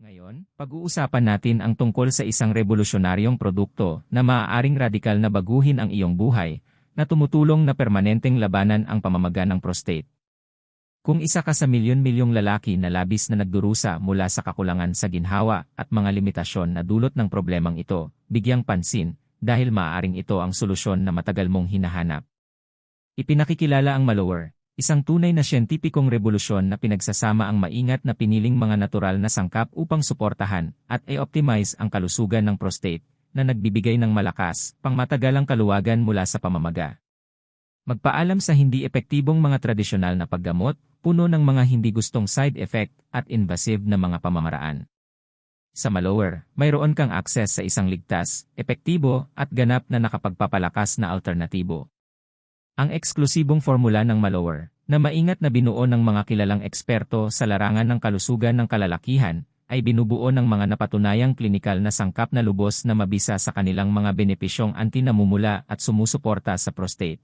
Ngayon, pag-uusapan natin ang tungkol sa isang revolusyonaryong produkto na maaaring radikal na baguhin ang iyong buhay, na tumutulong na permanenteng labanan ang pamamaga ng prostate. Kung isa ka sa milyon-milyong lalaki na labis na nagdurusa mula sa kakulangan sa ginhawa at mga limitasyon na dulot ng problemang ito, bigyang pansin, dahil maaaring ito ang solusyon na matagal mong hinahanap. Ipinakikilala ang Malower, isang tunay na siyentipikong revolusyon na pinagsasama ang maingat na piniling mga natural na sangkap upang suportahan at i-optimize ang kalusugan ng prostate na nagbibigay ng malakas, pangmatagalang kaluwagan mula sa pamamaga. Magpaalam sa hindi epektibong mga tradisyonal na paggamot, puno ng mga hindi gustong side effect at invasive na mga pamamaraan. Sa Malower, mayroon kang akses sa isang ligtas, epektibo, at ganap na nakapagpapalakas na alternatibo. Ang eksklusibong formula ng Malower, na maingat na binuo ng mga kilalang eksperto sa larangan ng kalusugan ng kalalakihan, ay binubuo ng mga napatunayang klinikal na sangkap na lubos na mabisa sa kanilang mga benepisyong antinamumula at sumusuporta sa prostate.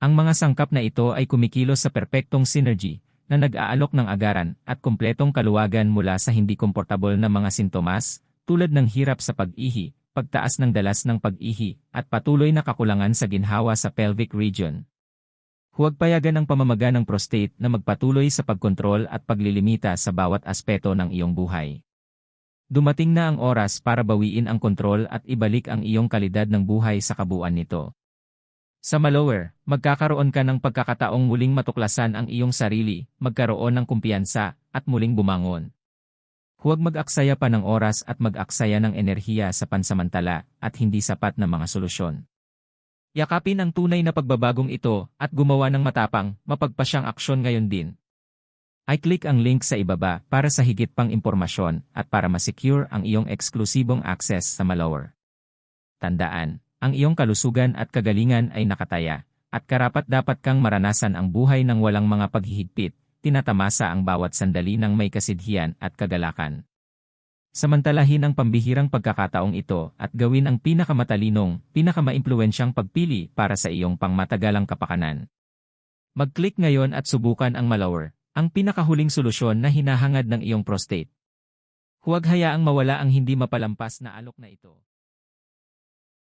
Ang mga sangkap na ito ay kumikilos sa perpektong synergy na nag-aalok ng agaran at kumpletong kaluwagan mula sa hindi komportable na mga sintomas tulad ng hirap sa pag-ihi, pagtaas ng dalas ng pag-ihi, at patuloy na kakulangan sa ginhawa sa pelvic region. Huwag payagan ang pamamaga ng prostate na magpatuloy sa pagkontrol at paglilimita sa bawat aspeto ng iyong buhay. Dumating na ang oras para bawiin ang kontrol at ibalik ang iyong kalidad ng buhay sa kabuuan nito. Sa Malower, magkakaroon ka ng pagkakataong muling matuklasan ang iyong sarili, magkaroon ng kumpiyansa, at muling bumangon. Huwag mag-aksaya pa ng oras at mag-aksaya ng enerhiya sa pansamantala at hindi sapat na mga solusyon. Yakapin ang tunay na pagbabagong ito at gumawa ng matapang, mapagpasyang aksyon ngayon din. I-click ang link sa ibaba para sa higit pang impormasyon at para ma-secure ang iyong eksklusibong access sa Malower. Tandaan, ang iyong kalusugan at kagalingan ay nakataya, at karapat dapat kang maranasan ang buhay ng walang mga paghihigpit, tinatamasa ang bawat sandali ng may kasidhiyan at kagalakan. Samantalahin ang pambihirang pagkakataong ito at gawin ang pinakamatalinong, pinakamaimpluwensyang pagpili para sa iyong pangmatagalang kapakanan. Mag-click ngayon at subukan ang Malower, ang pinakahuling solusyon na hinahangad ng iyong prostate. Huwag hayaang mawala ang hindi mapalampas na alok na ito.